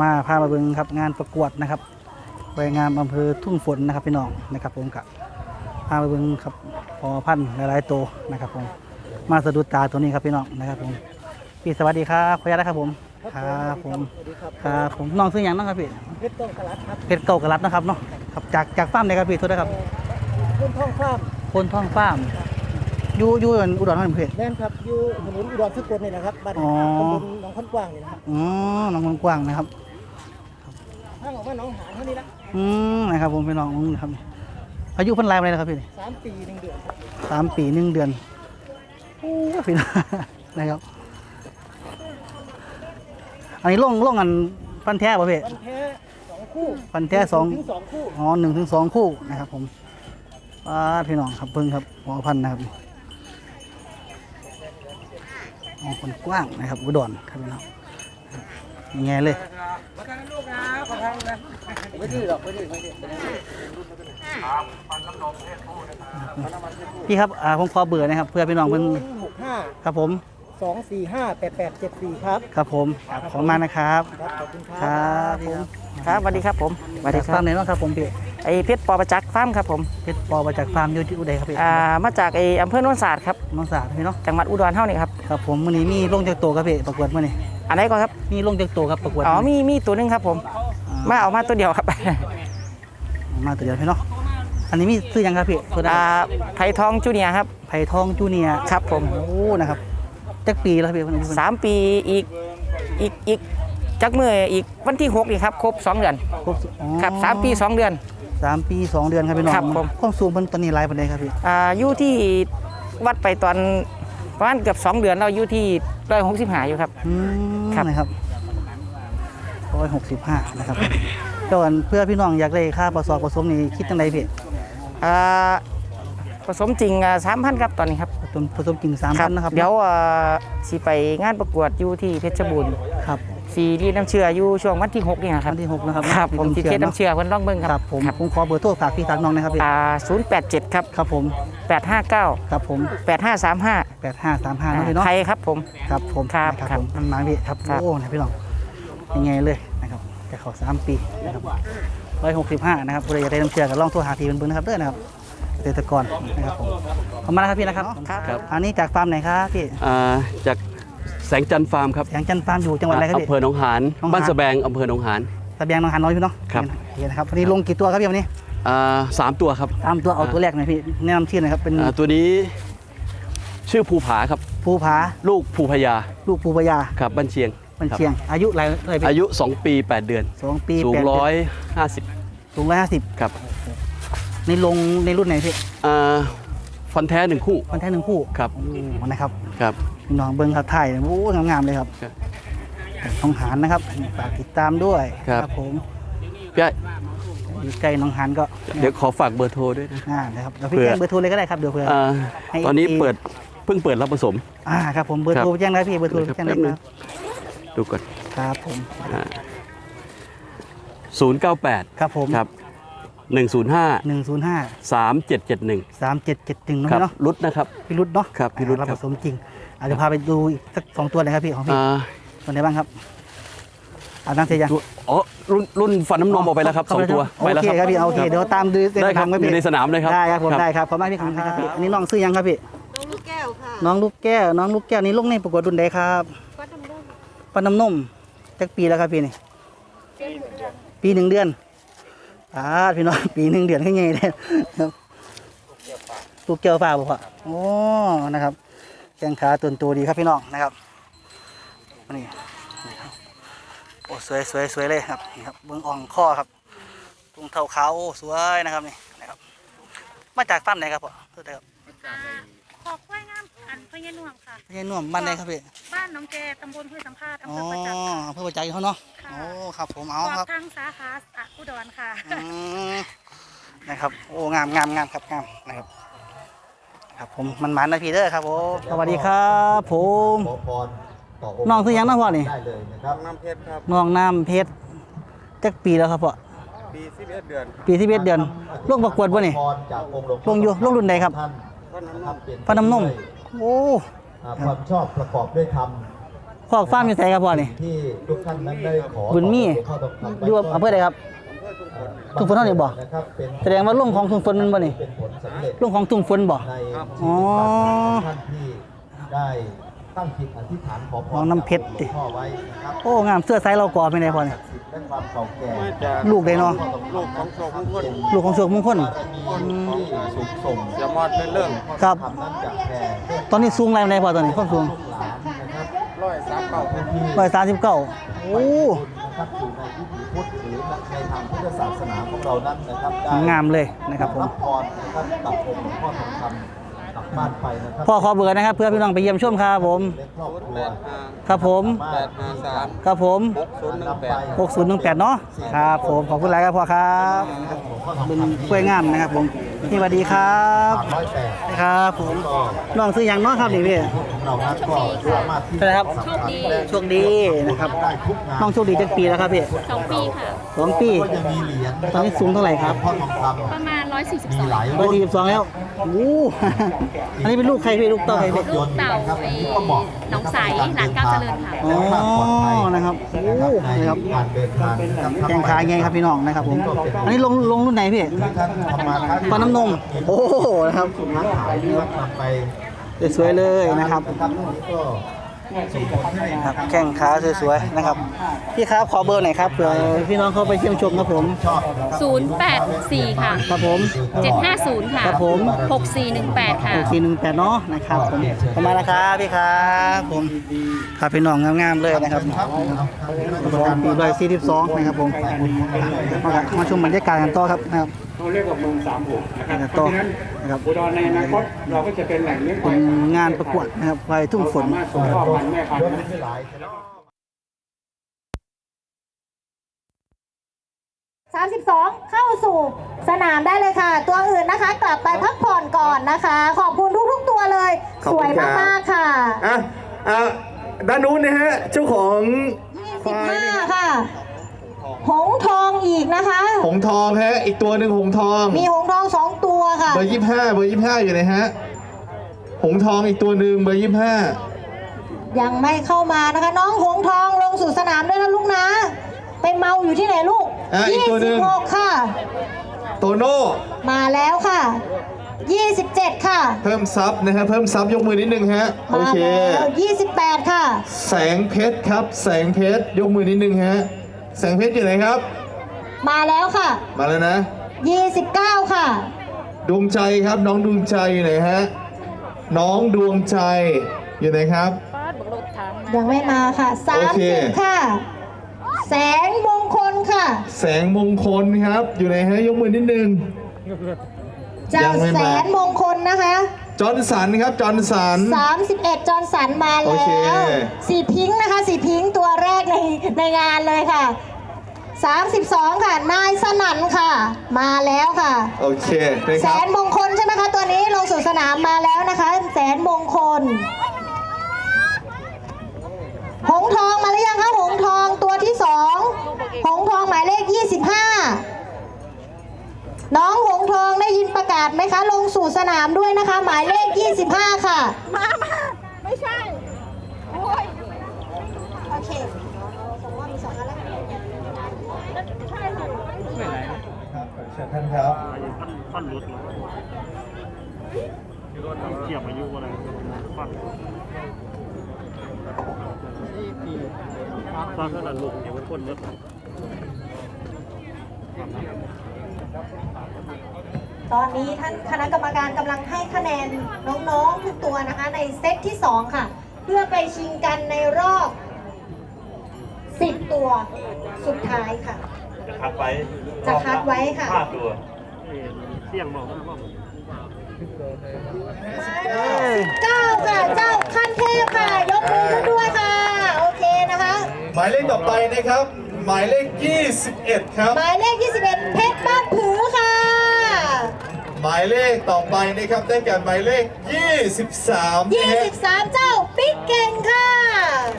มาพามาเบิ่งครับงานประกวดนะครับไปงานอำเภอทุ่งฝนนะครับพี่น้องนะครับผมกะพามาเบิ่งครับพอพันธุ์หลายๆตัวนะครับผมมาสะดุดตาตัวนี้ครับพี่น้องนะครับผมพี่สวัสดีครับขออนุญาตนะครับผมครับผมสวัสดีครับครับผมน้องซื้อหยังน้องครับพี่เพชรต้องกระลัดครับเพชรเก่ากระลัดนะครับเนาะครับจากจากฟาร์มไหนครับพี่โทษนะครับรุ่นท่องข้ามโคนท่องฟาร์มอยู่อยู่อุดรธานีเพื่อนแม่นครับอยู่ถนนอุดรสกลนี่นะครับบ้านอ๋อตำบลหนองพันกว้างนี่นะครับอ๋อน้องกว้างๆนะครับ ทางออกมาหนองหานเท่านี้ละอืมนะครับผมพี่น้องนะครับอายุเพิ่นรายมาเลยนะครับพี่สามปีหนึ่งเดือนสามปีหนึ่งเดือนโอ้พี่น้องนะครับ อันนี้ล่องล่องอันฟันแท้ป่ะพี่วันแท้สองคู่ฟันแท้สองถึงสองคู่อ๋อหนึ่งถึงสองคู่นะครับผมอ่าพี่น้องครับเพิ่งครับหัวพันธุ์นะครับอ๋อคนกว้างนะครับอุดรครับพี่น้อง ยังไงเลยมาทางลูกนะมาทางนะไม่ดื้อหรอกไม่ดื้อไม่ดื้อพี่ครับอ่าผมขอเบื่อร์นะครับ เพื่อพี่น้องเพิ่นหกห้าครับผมสองสี่ห้าแปดแปดเจ็ดสี่ครับ ครับผมครับขอบคุณมากนะครับครับขอบคุณคครัรับผมครับสวัสดีครับผมสวัสดีคฟารัร์บมไหนบ้างครับผมพี่ ไอเพชรปอประจักษ์ฟาร์มครับผมเพชรปอมาจากฟาร์มอยู่ที่อุดัยครับพี่อ่ามาจากไออำเภอโนนศาสตร์ครับน้องสาวพี่เนาะจังหวัดอุดรเท่านี่ครับครับผมวันนี้มีลงจากตัวครับพี่ประกวดมื่อนี้อันไหนก่อนครับมีลงจากตัวครับประกวดอ๋อมีมีตัวหนึงครับผมมาเอามาตัวเดียวครับมาตัวเดียวพี่เนาะอันนี้มีซื้อยังครับพี่โซดาอ่าไผ่ทองจูเนียร์ครับไผ่ทองจูเนียร์ครับผมโอ้นะครับจักปีแล้วครับพี่คนนี้สามปีอีกอีกอีกจักเมื่ออีกวันที่หกนี่ครับครบสองเดือนครบอ๋อครับสามปีสองเดือน สามปีสองเดือนครับพี่น้องครับผม ความสูงเพิ่นตอนนี้ไรปานใดครับพี่อ่าอยู่ที่วัดไปตอนประมาณเกือบสองเดือนเราอยู่ที่ร้อยหกสิบหาอยู่ครับ อืมครับ นะครับร้อยหกสิบห้านะครับเจ้าอันเพื่อพี่น้องอยากได้ค่าผสมผสมนี่คิดจังไดพี่อ่าผสมจริงสามพันครับตอนนี้ครับผสมผสมจริงสามพันนะครับเดี๋ยวเอ่อสิไปงานประกวดอยู่ที่เพชรบูรณ์ครับ สีรีดน้ำเชื่ออยู่ช่วงวันที่6นี่นะครับวันที่หกนะครับครับผมที่เทศน้ำเชื่อเพิ่นร้องเบิ่งคครัรับบผมผมขอเบอร์โทรฝากพี่ฝากน้องนะครับพี่อ่า087ครับครับผม859 ครับผม8535แปดห้าสามห้านะพี่เนาะ ไทยครับผม ครับผมครับนะครับผมมันมาพี่ครับครับ โอ้นะพี่น้องยังไงเลยนะครับจะเขาสามปีนะครับร้อยหกสิบห้านะครับผู้ใดอยากได้น้ำเชื่อก็ลองโทรหาพี่เพิ่นๆนะครับเด้อนะครับเกษตรกรนะครับผมขอบคุณมากนะครับพี่นะครับครับ อันนี้จากฟาร์มไหนครับพี่อ่าจาก แสงจันทร์ฟาร์มครับแสงจันทร์ฟาร์มอยู่จังหวัดอะไรครับพี่ อำเภอหนองหานหนองหาน บ้านสะแบงอำเภอหนองหาน ตะเบียงหนองหานน้อยพี่เนาะครับ โอเคนะครับวันนี้ลงกี่ตัวครับพี่วันนี้อ่าสามตัวครับตามตัวเอาตัวแรกหน่อยพี่แนะนำชื่อหน่อยครับเป็นอ่าตัวนี้ชื่อภูผาครับ ภูผาลูกภูพญาลูกภูปยาครับบ้านเชียงมันครับเชียง อายุอะไรเลยพี่อายุ 2 ปี 8 เดือน สองปีสูง แปดเดืนร้อยห้าสิบสูงร้อยห้าสิบครับในลงในรุ่นไหนพี่อ่าฟันแท้หนึ่งคู่วันแท้หนึ่งคู่ครับโอ้นะครับ ครับ พี่น้องเบิ้งครับถ่ายโอ้งามๆเลยครับครับน้องหานนะครับฝากติดตามด้วยครับผมพี่ไอ้อยู่ใกล้น้องหานก็ เดี๋ยวขอฝากเบอร์โทรด้วยนะอ่านะครับเดี๋ยวพี่เผื่อแจ้งเบอร์โทรเลยก็ได้ครับเดี๋ยวเผื่ออ่าให้ตอนนี้อีกเปิดเพิ่งเปิดรับผสมอ่าครับผมเบอร์ครับโทรแจ้งได้พี่เบอร์โทรครับแจ้งได้แป๊บนึคงรับดูก่อนครับผมศูนย์เก้าแปดครับผมครับหนึ่งศูนย์ห้าหนึ่งศูนย์ห้าสามเจ็ดเจ็ดหนึ่งสามเจ็ดเจ็ดหนึ่งครับเนาะรุดนะครับพี่รุดเนาะครับพี่รุธอ่าครับผสมจริง อาจจะพาไปดูอีกสักสองตัวเลยครับพี่ของพี่อ่าตัวไหนบ้างครับอ่านั่งเสียยังดูอ๋อรุ่นรุ่นฟันน้ำนมออกไปแล้วครับสองตัวโอไปแล้วเคครับครับพี่โอเคเดี๋ยวตามดูได้ครับทางว้อยู่ในสนามเลยครับได้ครับผมครับได้ครับขอบคุณมากพี่ครับพี่อันนี้น้องซื้อยังครับพี่น้องลูกแก้วค่ะน้องลูกแก้วน้องลูกแก้วนี่ลงในประกวดรุ่นใดครับวัดน้ำร่มปันน้ำนมจักปีแล้วครับพี่นี่เจ้าหนึ่งเดือนปีหนึ่งเดือนอ่าพี่น้องปีหนึ่งเดือนขึ้นไงเนี่ยครับลูกแก้วฟ้าบ่พ่อโอ้นะครับ แข้งขาตัวโตดีครับพี่น้องนะครับนี่นะครับโอ้สวยสวยสวยเลยครับนี่ครับเบื้องอ่องข้อครับตรงเท้าเขาโอ้สวยนะครับนี่นะครับมาจากฟาร์มไหนครับพ่อโทษนะครับขอบกล้วยงามอันพญาน่วงค่ะไม่ใช่น่วมบ้านไหนครับพี่บ้านหน้องแกตำบลห้วยสัมภาษณ์อำอ๋อเภอประจักษ์ค่ะอำเภอประจักษ์เขาเนาะค่ะโอ้ครับผมเอาขอครับบทางสาขาอะอุดรค่ะอืมนะครับโอ้งามงามงามครับงามนะครับ ครับผมมันหมันนะพี่เด้อครับผมสวัสดีครับผมขอพรต่อน้องคือหยังนะพ่อนี่ได้เลยนะครับน้ำเพชรครับน้องน้ำเพชรจักปีแล้วครับพ่อปีสิบเอ็ดเดือนปีที่เอ็ดเดือนลงประกวดบ่นี่พรจากองค์หลวงลงอยู่ลงรุ่นใดครับ ท่านก็น้ำนมเปลี่ยฟันน้ำนมด้วยโอ้อ่าความชอบประกอบด้วยธรรมคอกฟาร์มอยู่ไสครับพ่อนี่ ที่ทุกท่านนั้นได้ขอบุญมีข้อตกลงไว้ อยู่อำเภอใดครับ ทุ่งฝนเท่านี้บ่นะครับเป็นแสดงว่าลุงของทุ่งฝนมันบ่นี่เป็นผลสำเร็จลุงของทุ่งฝนบ่ในอ๋อท่านที่ได้ตั้งจิตอธิษฐานขอพรของน้ำเพชรดิจากหลวงพ่อไว้นะครับโอ้งามเสื้อไซส์เราก่อเป็นไงพ่อนี่และความเก่าแก่ลูกได้เนาะลูกของโชคมงคลลูกของโชคมงคลบารมีที่สูงส่งเสียมอดเป็นเรื่องครับทำนั้นจากแผ่เทพตอนนี้สูงไรในพ่อตอนนี้ความสูงหลานนะครับร้อยสามเก้าผู้ที่ร้อยสามสิบเก้าโอ้ นะครับอยู่ในวิถีพุทธหรือในทางพุทธศาสนาของเรานั้นนะครับได้งามเลยนะครับผมรับพรนะครับกับองค์หลวงพ่อทองคำกลั บบ้านไปนะครับพ่อขอเบอร์นะครับ เพื่อพี่น้องไปเยี่ยมชมครับผมและครอบครัวครับผม แปดห้าสามครับผมหกศูนย์หนึ่งแปด 6018เนาะครับผมขอบคุณหลายครับพ่อครับเป็นกล้วยงามนะครับผมนี่สวัสดีครับสามร้อยแปดครับผมก็น้องซื้อหยังเนาะครับนี่พี่ ของเรานั้นก็สามารถที่ใช่ครับ สัมผัสได้โชคดีนะครับได้ทุกงานน้องโชคดีจักปีแล้วครับพี่สองปีค่ะสองปี ก็ยังมีเหรียญตอนนี้สูงเท่าไหร่ครับหลวงพ่อทองคประมาณำ มีหลาย142ร้อยรุ่นสี่สิบสองแล้วโอ้อันนี้เป็นลูกใครพี่ลูกเต้าใครพี่ ลูกเต่าไอ้หนองใสหลานก้าวเจริญค่ะ อ๋อนะครับโอ้นะครับ การเดินทางนะครับแข่งขาไงครับพี่น้องนะครับผม อันนี้ลงลงรุ่นไหนพี่ท่านทำมาค้าฟันน้ำนม โอ้นะครับ ค้าขายที่วัดนำไป สวยๆเลยนะครับ นะครับ รุ่นนี้ก็ส่งผลให้ครับแข้งขาสวยๆนะครับ พี่ครับขอเบอร์หน่อยครับเผื่อพี่น้องเขาไปเยี่ยมชมครับผมชอบนะครับ084 ค่ะ ครับผม750 ค่ะครับผม6418 ค่ะโอเคหนึ่งแปดเนาะนะครับผมขอบคุณมากนะครับพี่ครับผมครับพี่น้องงามๆเลยนะครับปีร้อยสี่สิบสองนะครับผมมาครับมาชมบรรยากาศกันต่อครับนะครับ เขาเรียกว่าเมืองสามหกนะครับครับเพราะฉะนั้นนะครับอุดรในอนาคตเราก็จะเป็นแหล่งเลี้ยงคเป็วายนงานประกวดนะครับควายทุ่งฝนสามารถส่งพ่อพันธุ์แม่พันธุ์32 เข้าสู่สนามได้เลยค่ะ ตัวอื่นนะคะ กลับไปพักผ่อนก่อนนะคะ ขอบคุณทุกๆตัวเลย สวยมากๆค่ะอะอะด้านนู้นนะฮะเจ้าของควายนะ15ค่ะ หงส์ทองอีกนะคะ หงทองฮะ อีกตัวหนึ่งหงทอง มีหงส์ทองสองตัวค่ะ เบอร์ยี่ห้าเบอร์ยี่ห้าอยู่ไหนฮะ หงทองอีกตัวหนึ่งเบอร์ยี่ห้ายังไม่เข้ามานะคะ น้องหงส์ทองลงสู่สนามด้วยนะลูกนะ ไปเมาอยู่ที่ไหนลูกอะอีกตัวหนึ่ง26ค่ะ โตโน่ มาแล้วค่ะ 27 ค่ะเพิ่มซับนะฮะ เพิ่มซับยกมือนิดนึงฮะ โอมาเค แล้ว28 ค่ะ แสงเพชรครับ แสงเพชรยกมือนิดนึงฮะ แสงเพชรอยู่ไหนครับ มาแล้วค่ะ มาแล้วนะ 29 ค่ะ ดวงใจครับ น้องดวงใจอยู่ไหนฮะ น้องดวงใจอยู่ไหนครับ ยังไม่มาค่ะโอเค 30ค่ะ แสงมงคลค่ะ แสงมงคลครับ อยู่ไหนฮะยกมือนิดนึง เจ้ายังไม่มา แสนมงคลนะคะ จอร์นสันครับจอร์นสัน 31 จอร์นสันมาโอแล้เค ว สีพิงค์นะคะ สีพิงค์ตัวแรกในในงานเลยค่ะ 32 ค่ะ นายสนั่นค่ะ มาแล้วค่ะ โอเคนะแสครับ นมงคลใช่ไหมคะตัวนี้ลงสู่สนามมาแล้วนะคะ แสนมงคล หงทองมาหรือยังคะหงทองตัวที่สองหงทองหมายเลข 25 น้องหงทองได้ยินประกาศไหมคะ ลงสู่สนามด้วยนะคะ หมายเลข 25 ค่ะ มามาไม่ใช่ โอ้ย โอเคส่งว่ามีสองอันแล้ว เชิญ ท่านครับอานยุขั้นหมที่ก็ทำเกี่ยบอายุอะไรขั้นที่ปีฟ้าขนาดลุกเดี๋ยวมันพ้นรถตอนนี้ท่านคณะกรรมการกำลังให้คะแนนน้องๆทุกตัวนะคะ ในเซตที่ 2 ค่ะ เพื่อไปชิงกันในรอบ 10 ตัวสุดท้ายค่ะจะพับไป จะคัดไว้ค่ะ ห้าตัวเก้าค่ะเจ้าขั้นเทพค่ะ ยกมือขึ้นด้วยค่ะ โอเคนะคะ หมายเลขต่อไปนะครับ หมายเลข 21 ครับ หมายเลข 21 เพชรบ้านผือค่ะ หมายเลขต่อไปนะครับได้แก่หมายเลข 23นะฮะ23 เจ้าปิ๊กเก่งค่ะ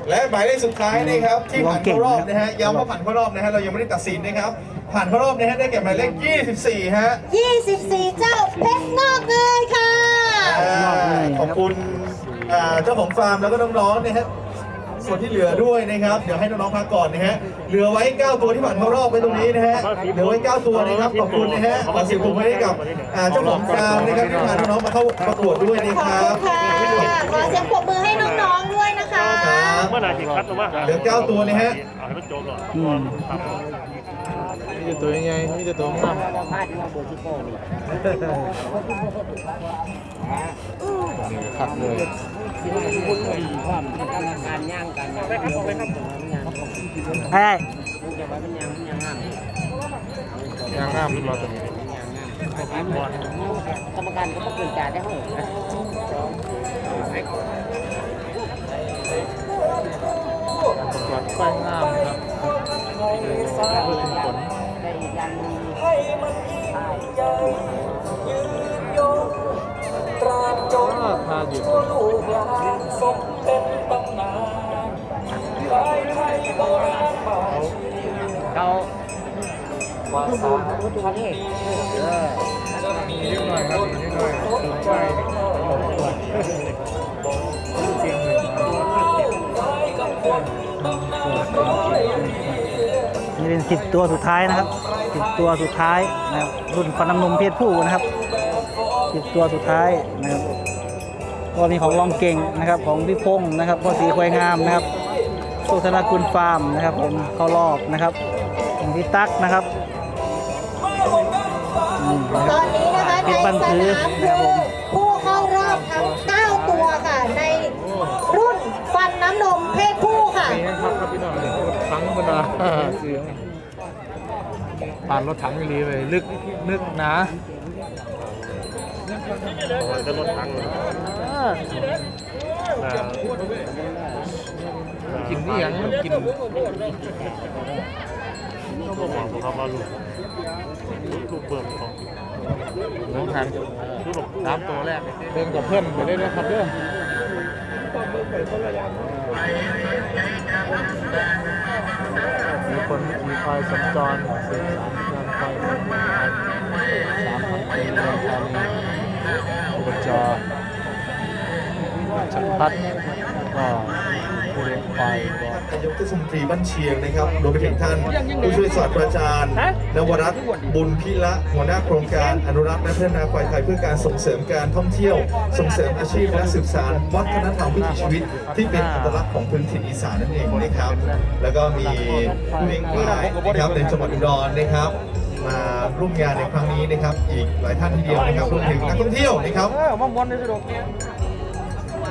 และหมายเลขสุดท้ายนะครับที่ผ่านเข้ารอบนะฮะย้ำว่าผ่านเข้ารอบนะฮะเรายังไม่ได้ตัดสินนะครับ ผ่านเข้ารอบนะฮะได้แก่หมายเลข 24 ฮะ 24 เจ้าเพชรนอกเงยค่ะ อ่าขอบคุณอ่าเจ้าของฟาร์มแล้วก็น้องๆนะฮะ ส่วนที่เหลือด้วยนะครับ เดี๋ยวให้น้องๆพักก่อนนะฮะ เหลือไว้ 9 ตัวที่ผ่านเข้ารอบไว้ตรงนี้นะฮะ เหลือไว้ 9 ตัวนะครับ ขอบคุณนะฮะขอเสียงปรบมือให้กับอ่าเจ้าของฟาร์มนะครับที่พาน้องๆมาเข้าประกวดด้วยนะขอบครัคุบ ณค่ะขอเสียงปรบมือให้น้องๆด้วยนะคะครับเหลือ9ตัวนะฮะอืมมีแต่ตัวใหญ่มีแต่ตัวงามขัดเลย ไอ้ยางงามเราตัวนี้กรรมการก็ต้องเป็นจ่าได้ห้องปรวดควายงามครับเออผลได้ยัน ตราบจนทั่วลูกหลานสมเป็นตำนานลายไทยโบราณมาเขาภาษาพันเอกมีหน่อยครับมีหน่อยผมไปเสียงเลยนี่เป็นสิบตัวสุดท้ายนะครับสิบตัวสุดท้ายนะครับรุ่นฟันน้ำนมเพศผู้นะครับ สิบตัวสุดท้ายนะครับ ก็มีของรองเก่งนะครับของพี่พงษ์นะครับพ่อสีควายงามนะครับโชคธนากุลฟาร์มนะครับ ผมเข้ารอบนะครับของพี่ตั๊กนะครับอืมนะคตรับอนนี้นะคะในเพชรบ้านสพื้นนามนะครับผมผู้เข้ารอบทั้ง9ตัวค่ะในรุ่นฟันน้ำนมเพศผู้ค่ะนี่ครับครับพี่น้องถังบรรดาเสียงผ่านรถถังอีหลีไปลึกนึกหนา จะรถถังกินนี่ยังมันกินน้องทันสามตัวแรกเดินกับเพื่อนไปได้เลยครับเด้อมีคนมีควายสัญจรสืบสานการควายพันธุ์สามพันปีเมืองธานี อุปจารชันพัฒน์ก็ผู้เลี้ยงควายก็นายกเทศมนตรีบ้านเชียงนะครับรวมไปถึงท่าน ผู้ช่วยศาสตราจารย์ นวรัตน์บุญพิละหัวหน้าโครงการอนุรักษ์และพัฒนาควายไทยเพื่อการส่งเสริมการท่องเที่ยว ส่งเสริมอาชีพและสืบสานวัฒนธรรมวิถีชีวิต ที่เป็นอัตลักษณ์ของพื้นถิ่นอีสานนั่นเองนะครับ แล้วก็มีผู้เลี้ยงควายนะครับในจังหวัดอุดรนะครับ มาร่วมงานในครั้งนี้นะครับ อีกหลายท่านทีเดียวนะครับรวมถึงนักท่องเที่ยวนะครับมองบอลในสะดวกเนี่ย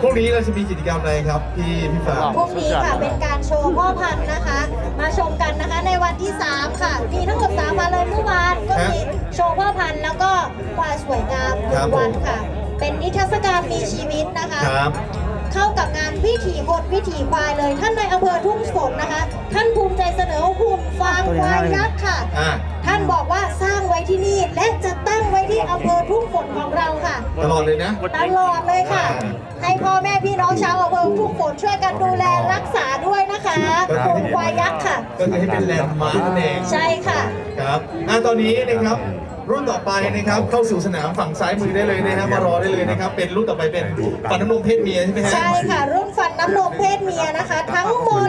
พรุ่งนี้เราจะมีกิจกรรมอะไรครับพี่พี่ฟ้าพรุ่งนี้ค่ะเป็นการโชว์พ่อพันธุ์นะคะ มาชมกันนะคะในวันที่ 3 ค่ะ มีทั้งหมด3วันเลยเมื่อวานก็มีโชว์พ่อพันธุ์แล้วก็ควายสวยงามหนึ่งวันค่ะ เป็นนิทรรศการมีชีวิตนะคะครับ เข้ากับงานวิถีคนวิถีควายเลย ท่านในอำเภอทุ่งฝนนะคะ ท่านภูมิใจเสนอหุ่นฟางควายยักษ์ค่ะ อ่าท่านบอกว่าสร้างไว้ที่นี่และจะตั้งไว้ที่อำเภอทุ่งฝนของเราค่ะ ตลอดเลยนะ ตลอดเลยค่ะ ให้พ่อแม่พี่น้องชาวอำเภอทุ่งฝนช่วยกันดูแลรักษาด้วยนะคะหุ่นควายยักษ์ค่ะ ก็คือให้เป็นแลนด์มาร์คนั่นเองใช่ค่ะ ครับอะตอนนี้นะครับ รุ่นต่อไปนะครับเข้าสู่สนามฝั่งซ้ายมือได้เลยนะฮะมารอได้เลยนะครับ เป็นรุ่นต่อไปเป็นฟันน้ำนมเพศเมียใช่ไหมฮะใช่ค่ะ รุ่นฟันน้ำนมเพศเมียนะคะ ทั้งหมด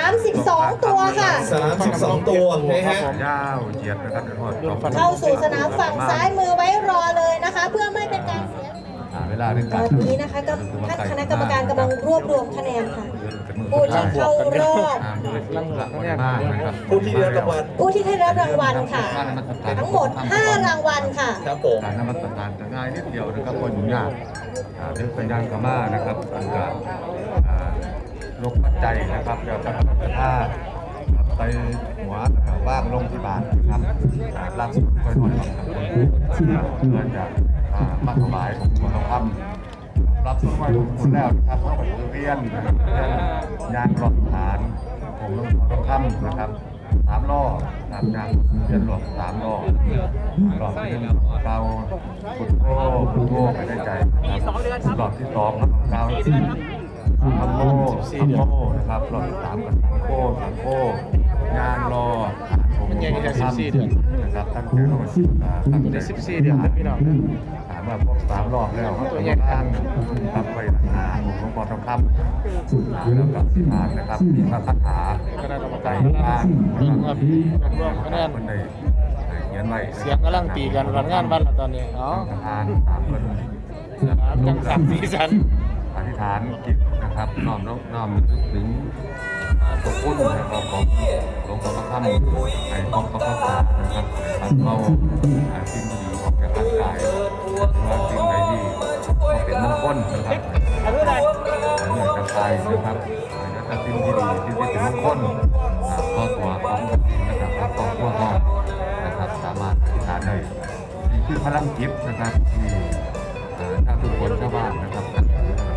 32 ตัวค่ะ 32 ตัวนะฮะยาวเหยียดนะครับเดี๋ยวหอดเข้าสู่สนามฝั่งซ้ายมือไว้รอเลยนะคะ เพื่อไม่เป็นการเสียเว ลาในตการอนนี้นะคะก็ท่านคณะกรรมการกำลังรวบรวมคะแนนค่ะ ผู้ที่เข้ารอบ ลังหลังเนี่ยนะครับผู้ที่ได้รับรางวัลผู้ที่ได้รับรางวัลค่ะ ทั้งหมด 5 รางวัลค่ะ ครับผม การนมัสการจะง่ายนิดเดียวนะครับคนยุ่งยากอ่าเรื่องสัญญาณกามานะครับอันการอ่าลกปัจจัยนะครับแล้วก็กระท่าไปหัวนะครับว่างลงที่บาทนะครับอ่าล่างสุดค่อยนอนครับเพื่อจะอ่า มาถวายของคุณทองคำรับสุดไหวของคุณแล้วนะครับเข้าไปเรียนเรียนยางหลอกฐานของหลวงทองคำนะครับสามล้อสามยางเรียนหลอกสามล้อรอบที่หนึ่งเราพุทโธพุทโธไปได้ใจนะครับรอบที่สองครับเราพัมโมพัมโมนะครับรอบที่สามกับสังโฆสังโฆงานรอฐานผมมันยังแค่14เดือนนะครับตั้งใจรออ่าตั้งใจ14เดือนพี่น้อง อ่ามาพบสามรอบแล้วครับตัวอย่างครับไปทางหาหลวงพ่อทองคำแล้วกับที่ผ่านนะครับมีพระคาถาคณะกรรมใจการบ้างร่วมร่วมคะแนนคนใดเขียนไว้เสียงกำลังตีกันวันงานบ้านเราตอนนี้เอ๋อประธานตามคนจังสามสีสันอธิษฐานกิจนะครับน้อมน้อมน้อมนึกถึงอ่าตัวคุณนะครับของหลวงพ่อพระคำให้พบพระคาถานะครับให้ปัดเป่าอ่าสิ่งที่ดีออกจากร่างกายหรือ ว่าสิ่งใดที่เป็นมงคลนะครับเนื่อกระชายนะครับแล้วก็สิ่งที่ดีที่เป็นมงคลอ่าข้อตัวของนะครับแล้วก็พวห้องนะครับสามารถอธิษฐานได้นี่คือพลังจิตนะครับที่อ่าถ้าทุกคนชาวบ้านนะครับ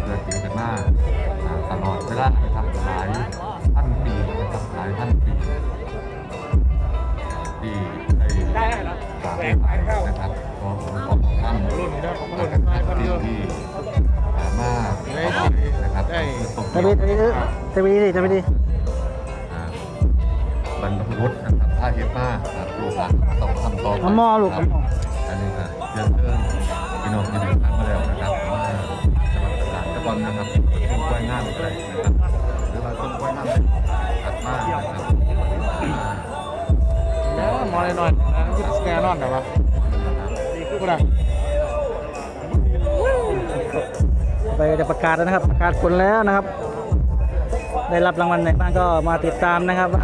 เกิดถึงกันมาอ่าตลอดเวลานะครับหลายพันปีนะครับหลายพัน เป็นนายคนสิ่เดียวงที่สามารถได้เอาไปนะครับได้จะไปจะไปจะไปดีจะไปดีอ่าบรรพบุรุษนะครับถ้าเฮ็ดมาครับลูกหลานต้องทำต่อไปเอาหม้อลูกครัเอาหม้ออันนี้ก็เรื่องเรื่องพี่น้องที่เดินทางมาแล้วนะครับมาจังหวัดตราดตะกอนนะครับต้นกล้วยงามอะไรนะครับหรือว่าต้นกล้วยงามตัดมานะครับแล้วมอหน่อยๆนะคือแกนอนเหรอวะพูดอะไร ไปจะประกาศแล้วนะครับประกาศผลแล้วนะครับ ได้รับรางวัลไหนบ้างก็มาติดตามนะครับว่า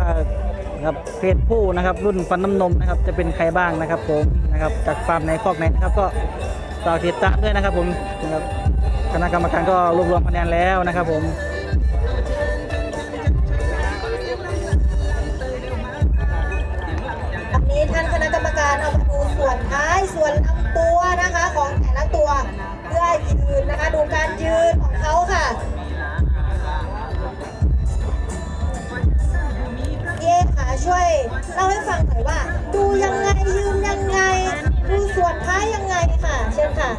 ครับเพศผู้นะครับ รุ่นฟันน้ำนมนะครับจะเป็นใครบ้างนะครับ ผมนะครับจากฟาร์มไหนคอกไหนนะครับก็ฝากติดตามด้วยนะครับ ผมนะครับคณะกรรมการก็รวบรวมคะแนนแล้วนะครับ ผม การยืนของเขาค่ะ เย่ค่ะช่วยเล่าให้ฟังหน่อยว่า ดูยังไงยืนยังไง ดูส่วนท้ายยังไงค่ะ เชิญค่ะ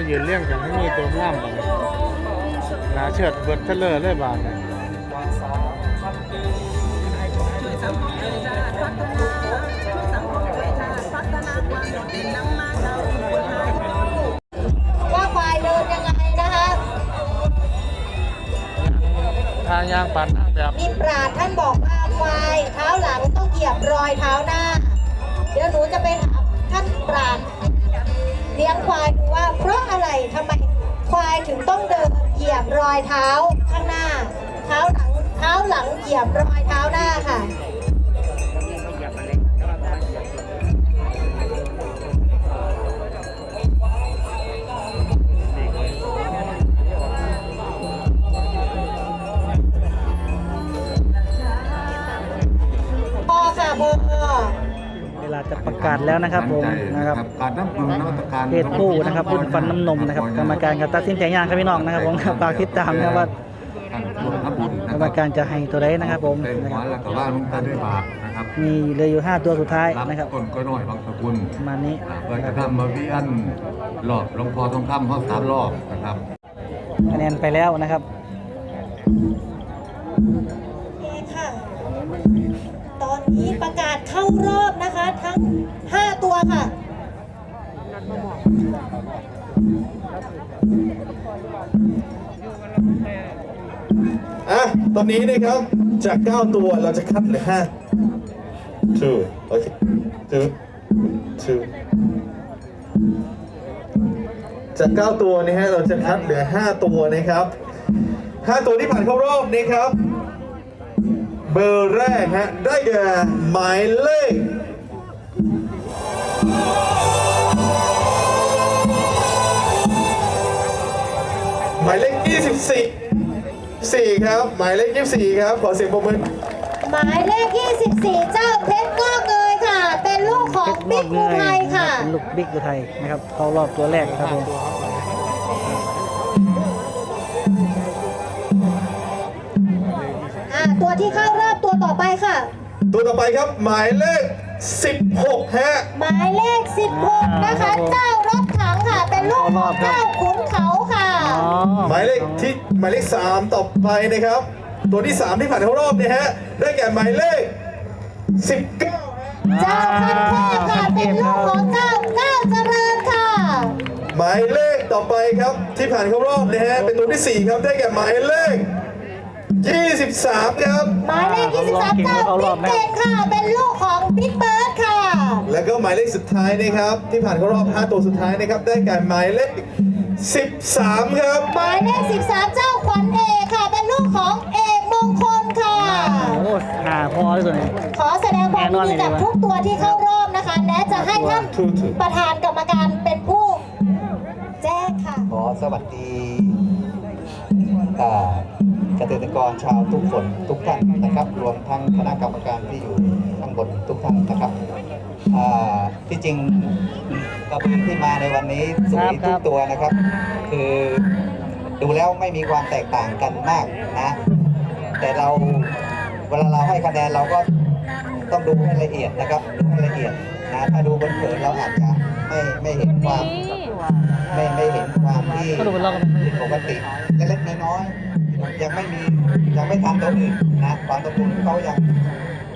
โอ้ยืนเลี้ยงกันให้มีตัวงามเลยหนาเชิดเบิดเทเลอร์เลยบาทเลยว่าควายเดินยังไงนะคะทางย่างปั่นทางแบบมีปราดท่านบอกว่าควายเท้าหลังต้องเหยียบรอยเท้าหน้า เดี๋ยวหนูจะไปถามท่านปราด เลี้ยงควายดูว่าเพราะอะไรทำไมควายถึงต้องเดินเหยียบรอยเท้าข้างหน้า เท้าหลังเท้าหลังเหยียบรอยเท้าหน้าค่ะ ประกาศแล้วนะครับผมนะครับการน้ำบุญนวัตการเพศผู้นะครับรุ่นฟันน้ำนมนะครับกรรมการก็ตัดสินใจยากครับพี่น้องนะครับผมฝากติดตามนะครับว่ากรรมการจะให้ตัวใดนะครับผมเต็มนะหัควรับแล้วก็ว่าลงตาด้วยบาทนะครับมีเหลืออยู่ห้าตัวสุดท้ายนะครับต้นก็น้อยบางสกุลประมาณนี้เพื่อจะทำมาวิอันรอบหลวงพ่อทองคำห้องสามรอบนะครับคะแนนไปแล้วนะครับโอเคค่ะตอ นี้ประกาศเข้ารอบนะคะ ทั้ง 5 ตัวค่ะ อะ ตอนนี้นะครับ จาก 9 ตัวเราจะคัดเหลือ5 two โอเค two two จาก 9 ตัวนะฮะ เราจะคัดเหลือ 5 ตัวนะครับ 5 ตัวที่ผ่านเข้ารอบนะครับ เบอร์แรกฮะ ได้แก่หมายเลขหมายเลข 24 4 ครับ หมายเลข 24 ครับ ขอเสียงปรบมือหมายเลข 24 เจ้าเพชรงอกเงยค่ะ เป็นลูกของบิ๊กอุทัยค่ะเป็นลูกบิ๊กอุทัยนะครับเข้ารอบตัวแรกครับผมตัวครับตัวที่เข้า ตัวต่อไปครับหมายเลข 16 ฮะ หมายเลข 16 นะคะ เจ้ารถถังค่ะ เป็นลูกของเจ้าขุนเขาค่ะอ๋อหมายเลขที่หมายเลข 3 ต่อไปนะครับ ตัวที่ 3 ที่ผ่านเข้ารอบเนี่ยฮะ ได้แก่หมายเลข 19เจ้าคันเทพค่ะ เป็นลูกของเจ้าก้าวเจริญค่ะ หมายเลขต่อไปครับที่ผ่านเข้ารอบนะฮะ เป็นตัวที่ 4 ครับ ได้แก่หมายเลข 23 ครับ หมายเลข23เจ้าบิ๊กเกตค่ะ เป็นลูกของบิ๊กเบิร์ดค่ะ แล้วก็หมายเลขสุดท้ายนะครับ ที่ผ่านเข้ารอบ 5 ตัวสุดท้ายนะครับ ได้แก่หมายเลข 13 ครับ หมายเลข13 เจ้าขวัญเอกค่ะ เป็นลูกของเอกมงคลค่ะ โอ้หาพอที่สุดเลย ขอแสดงความยินดีกับทุกตัวที่เข้ารอบนะคะ และจะให้ท่านประธานกรรมการเป็นผู้แจ้งค่ะ ขอสวัสดีอ่า เกษตรกรชาวทุกคนทุกท่านนะครับ รวมทั้งคณะกรรมการที่อยู่ข้างบนทุกท่านนะครับที่จริงกระบือที่มาในวันนี้สวยทุกตัวนะครับ คือดูแล้วไม่มีความแตกต่างกันมากนะ แต่เราเวลาเราให้คะแนนเราก็ต้องดูให้ละเอียดนะครับดูให้ละเอียดนะถ้าดูบนเผินเราอาจจะไม่ไม่เห็นความไม่ไม่เห็นความที่ก็ดูเป็นรอบกันผิดปกติเล็กๆน้อยๆ ยังไม่มียังไม่ทำตัวอื่นนะความตะกูลเขายัง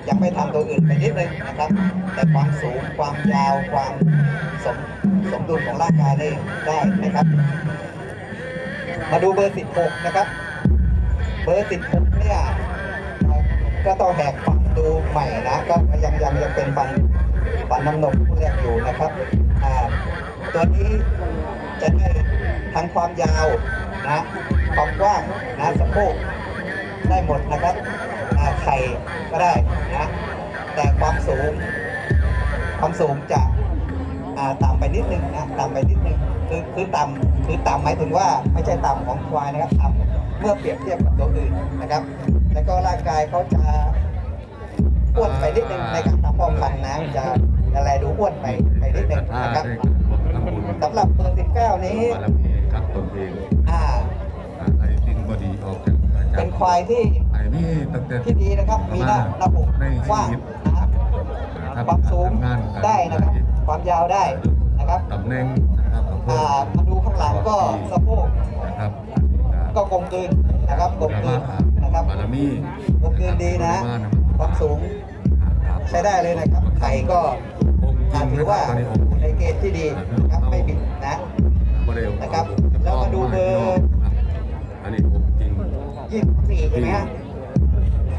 ยังไม่ทำตัวอื่นไปนิดนึงนะครับ แต่ความสูงความยาวความสมสมดุลของร่างกายนี่ได้นะครับ มาดูเบอร์ 16 นะครับ เบอร์ 16 เนี่ยก็ต้องแหกฟังดูใหม่นะก็ยังยังยังเป็นฟันฟันน้ำนมผู้แรกอยู่นะครับตัวนี้จะได้ทั้งความยาวนะ ความกว้างนะสะโพกได้หมดนะครับอ่าไข่ก็ได้นะแต่ความสูง ความสูงจะอ่าต่ำไปนิดนึงนะต่ำไปนิดนึงคือคือต่ำคือต่ำหมายถึงว่าไม่ใช่ต่ำของควายนะครับต่ำเมื่อเปรียบเทียบกับตัวอื่นนะครับ แล้วก็ร่างกายเขาจะอ้วนไปนิดนึงในการทำพ่อพันธุ์นะจะอะไรดูอ้วนไปไปนิดนึงนะครับสำหรับเบอร์19นี้บารมีกับตน เป็นควายที่ไอ้นี่ตั้งแต่ที่ดีนะครับ มีหน้าหน้าอกกว้างนะครับความสูงได้นะครับ ความยาวได้นะครับตำแหน่งนะครับกับพวอ่ากมาดูข้างหลังก็สะโพกนะครับก็กลมกลืนนะครับกลมกลืนนะครับบารมีกลมกลืนดีนะ ความสูงใช้ได้เลยนะครับ ไข่ก็องค์จริอ่างถืนะอครัว่าบตอนนี้องอยู่ในเกณฑ์ที่ดีนะครับไม่บิดนะบริเวณนะครับ แล้วมาดูเบอร์ อันนี้องค์จริงยี่สิบสี่ใช่ไหมฮะ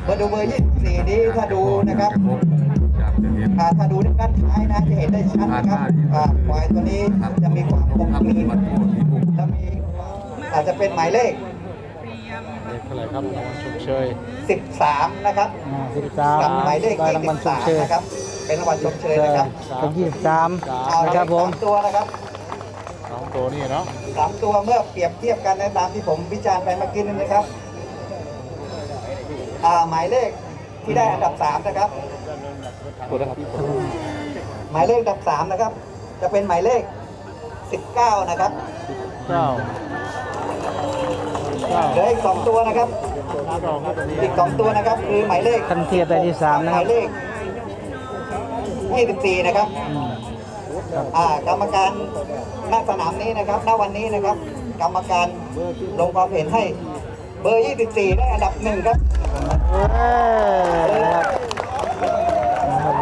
มาดูเบอร์ยี่สิบสี่นี้ถ้าดูนะครับอยากจะเห็นอ่าถ้าดูด้านท้ายนะจะเห็นได้ชัดนะครับอ่าควายตัวนี้จะมีความกลมกลืนวัดโพธิบุกและมีอาจจะเป็นหมายเลขเลขเท่าไหร่ครับรางวัลชมเชย 13 นะครับอ่าสิบสามกับหมายเลขได้รางวัลชมเชย23นะครับ เป็นรางวัลชมเชยนะครับกับยี่สิบสามเอานะครับผมสามตัวนะครับสองตัวนี่เนาะสามตัวเมื่อเปรียบเทียบกันในตามที่ผมวิจารณ์ไปเมื่อกี้นี้นะครับ อ่าหมายเลขที่ได้อันดับสามนะครับหมายเลขอันดับสามนะครับ จะเป็นหมายเลข 19 นะครับเก้าเก้าเหลืออีกสองตัวนะครับเก้าครับตัวนี้อีกสองตัวนะครับคือหมายเลขคันเทียบได้ที่สามนะหครัมาบยเลข24นะครับ อ่ากรรมการณสนามนี้นะครับ ณวันนี้นะครับ กรรมการลงความเห็นให้เบอร์ 24 ได้อันดับหนึ่งครับ เออนะครับนะครับ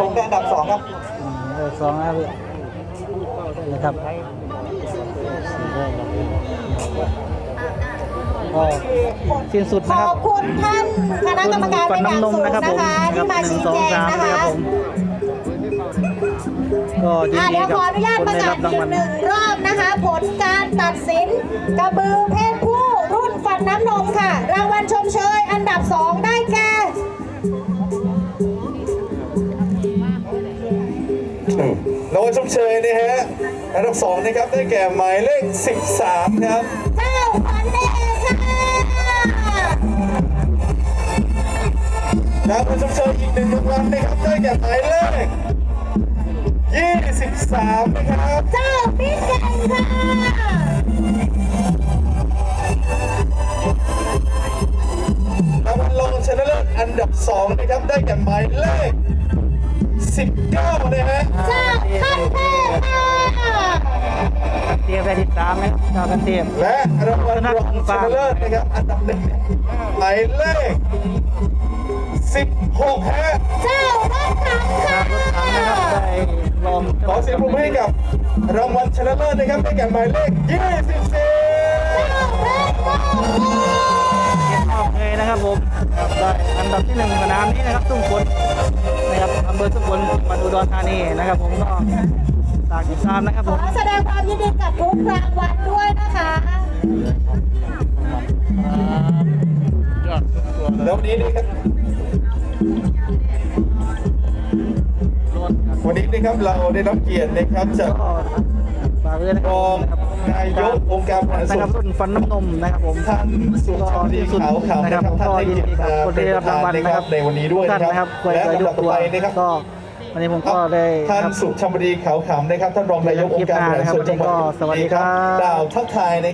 ผม16ได้อันดับสองครับอืมเออสองนะครับนะครับก็สิ้นสุดขนะคอรับบคุณท่านคณะกรรมการเป็นอย่างสูงนะคะที่มาชี้แจงนะคะก็ยินอะดีเดี๋ยวกับขออนุญาตคนประได้การัศบรางอีกวัลหนึ่งรอบนะคะ ผลการตัดสินกระบือเพศผู้ รุ่นฟันน้ำนมค่ะ รางวัลชมเชยอันดับ 2 ได้แก่รางวัลชมเชยนะฮะอันดับสองนะครับได้แก่หมายเลข 13 ครับเจ้าขวัญเดชค่ะรางวัลชมเชยอีกหนึ่งรางวัลนะครับได้แก่หมายเลข23นะครับ เจ้าบิ๊กเก่งค่ะรางวัลรองชนะ ดับสองนะครับได้แก่หมายเลข 19 นะฮะเจ้าขั้นเทพค่ะเตรียมไปที่สามนะครับเจ้ากันเตรียมและรางวัลรองชนะเลิศนะครับอันดับหนึ่งหมายเลข 16ฮะเจ้ารถถังค่ะรถถังนะครับได้ลองขอเสียงปรบมือให้กับรางวัลชนะเลิศนะครับได้แก่หมายเลข24เก็บมอบเลย นะครับผมครับได้อันดับที่หนึ่งสนามนี้นะครับตุ้งฝนนะครับอำเภอตุ้งฝนจังหวัดอุดรธานีนะครับผมก็ฝากติดตามนะครับขผอมแสดงความยินดีกับทุกรางวัลด้วยนะคะแล้ววันนี้นะครับวันนี้นะครับเราได้รับเกียรตินะครับจาก ก็ฝากเลยนะครรับองนะครับนายกองค์การบริหารนะส่ควรับนรุ่นฟันน้ำนมนะครับผม ท่านสุชาติขาวขำนะครับท่านได้ยินมาคนเป็ที่นได้ปรับระรางวัลธานนะนะคครัรับบในวันนี้ด้วยท่านนะนะคครัรับบควยและเคยลำยดับกต่อตัวไปนะครับ ก็วันนี้ผมก็ได้ท่านครับสุชาบดีขาวขำนะครับท่านรองนายกองค์การบริหารส่วนจังหวัดสวัสดีครับ ดาวทักทายใน